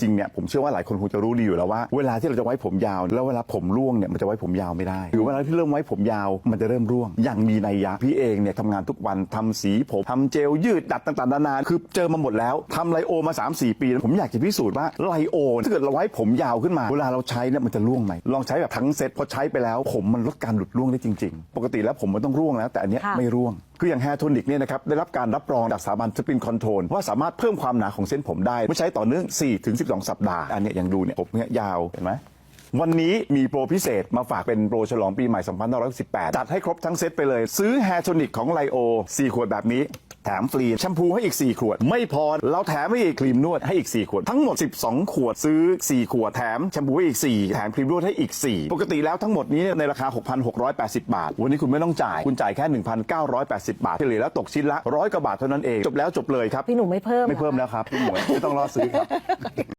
จริงเนี่ยผมเชื่อว่าหลายคนคงจะรู้ดีอยู่แล้วว่าเวลาที่เราจะไว้ผมยาว แล้วเวลาผมร่วงเนี่ยมันจะไว้ผมยาวไม่ได้ หรือเวลาที่เริ่มไว้ผมยาวมันจะเริ่มร่วง อย่างมีนัยยะพี่เองเนี่ยทำงานทุกวันทำสีผมทำเจลยืดดัดต่างๆนานาคือเจอมาหมดแล้วทำไลโอมา 3-4 ปีแล้วผมอยากจะพิสูจน์ว่าไลโอถ้าเกิดเราไว้ผมยาวขึ้นมา เวลาเราใช้เนี่ยมันจะร่วงไหมลองใช้แบบทั้งเซ็ตพอใช้ไปแล้ว ผมมันลดการหลุดร่วงได้จริง ๆ ปกติแล้วผมมันต้องร่วงแล้ว แต่อันเนี้ยค่ะไม่ร่วง คืออย่างแฮร์โทนิกเนี่ยนะครับได้รับการรับรองจากสถาบันสปินคอนโทรลว่าสามารถเพิ่มความหนาของเส้นผมได้เมื่อใช้ต่อเนื่อง4ถึง12 สัปดาห์อันเนี้ยยังดูเนี่ยผมเนี่ยยาวเห็นไหมวันนี้มีโปรพิเศษมาฝากเป็นโปรฉลองปีใหม่ 2518 จัดให้ครบทั้งเซตไปเลย ซื้อแฮร์โทนิกของไลโอ4ขวดแบบนี้ แถมฟรีแชมพูให้อีก 4 ขวด ไม่พอเราแถมให้อีกครีมนวดให้อีก 4 ขวด ทั้งหมด 12 ขวดซื้อ 4 ขวดแถมแชมพูให้อีก 4 แถมครีมนวดให้อีก 4 ปกติแล้วทั้งหมดนี้เนี่ยในราคา 6,680 บาท วันนี้คุณไม่ต้องจ่าย คุณจ่ายแค่ 1,980 บาทเฉลี่ยแล้วตกชิ้นละร้อยกว่าบาทเท่านั้นเองจบแล้วจบเลยครับพี่หนุ่มไม่เพิ่มไม่เพิ่มหรอแล้วครับพี่หมวยไม่ต้องรอซื้อครับ